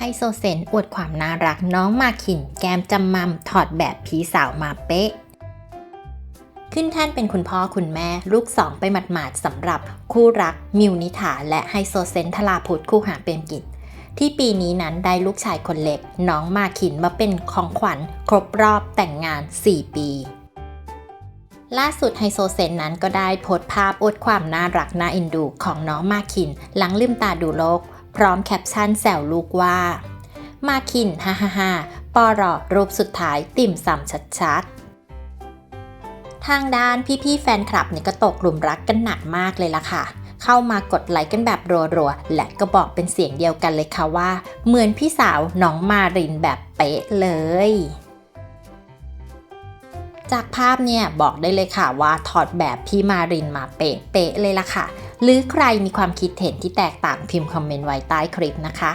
ไฮโซเซนอวดความน่ารักน้องมาคิน แกมจำมัมถอดแบบพี่สาวมาเป๊ะ ขึ้นแท่นเป็นคุณพ่อคุณแม่ลูกสองไปหมาดๆสำหรับคู่รัก มิวนิถาและไฮโซเซนทลาพุทธคู่หาเปรมกิจที่ปีนี้นั้นได้ลูกชายคนเล็ก น้องมาคินมาเป็นของขวัญ ครบรอบแต่งงาน 4 ปี ล่าสุดไฮโซเซนนั้นก็ได้โพสต์ภาพอวดความน่ารักน่าเอ็นดูของน้องมาคิน หลังลืมตาดูโลก พร้อมแคปชั่นแซวลูกว่า มาคินฮ่าฮ่าฮ่าปอรอรูปสุดท้ายติ่มซำชัดๆ ทางด้านพี่ๆแฟนคลับเนี่ยก็ตกหลุมรักกันหนักมากเลยล่ะค่ะ เข้ามากดไลค์กันแบบรัวๆ และก็บอกเป็นเสียงเดียวกันเลยค่ะว่า เหมือนพี่สาวน้องมารินแบบเป๊ะเลย จากภาพเนี่ยบอกได้เลยค่ะว่าถอดแบบพี่มารินมาเป๊ะๆเลยล่ะค่ะ หรือใครมีความคิดเห็นที่แตกต่างพิมพ์คอมเมนต์ไว้ใต้คลิปนะคะ